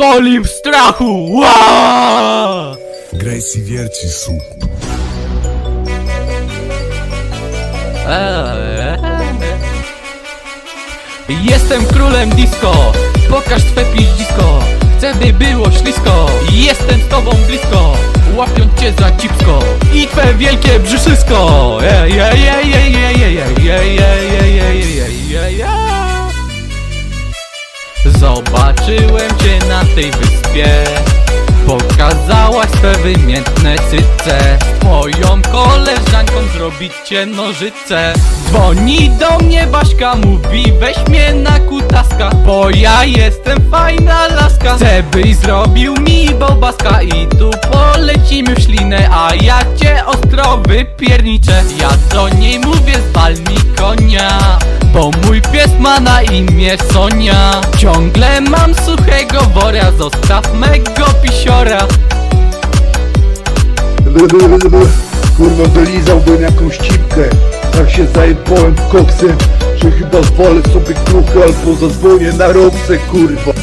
Kolim strachu! Ła! Gracie wierci suku. Jestem królem disco, pokaż swe piździsko. Chcę by było ślisko, jestem z tobą blisko. Łapiąc cię za cipsko. I twe wielkie brzyszysko Je, je, je, je, je, Zobaczyłem cię na tej wyspie. Pokazałaś swe wymiętne cyce. Moją koleżanką zrobić cię nożyce. Dzwoni do mnie Baśka, mówi weź mnie na kutaska Bo ja jestem fajna laska. Chcę byś zrobił mi bobaska I tu polecimy w ślinę A ja cię ostro wypierniczę. Ja do niej mówię mój pies ma na imię Sonia. Ciągle mam suchego wora Zostaw mego pisiora. Kurwa, wylizałbym jakąś cipkę. Tak się zajebałem koksem Że chyba zwolę sobie kruchę Albo zadzwonię na robce, kurwa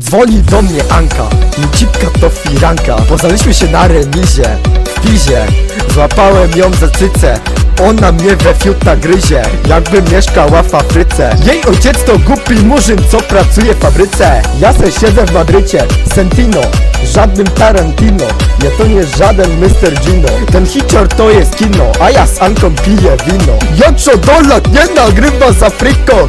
Dzwoni do mnie Anka, Nicipka to firanka. Poznaliśmy się na remizie, w pizie. Złapałem ją za cycę ona mnie we fiuta gryzie. Jakby mieszkała w Afryce. Jej ojciec to głupi murzyn, co pracuje w fabryce. Ja se siedzę w Madrycie, Sentino Żadnym Tarantino. Nie to nie żaden Mr. Gino. Ten hicior to jest kino A ja z Anką piję wino. Joczo Dolat nie nagrywa z Afryką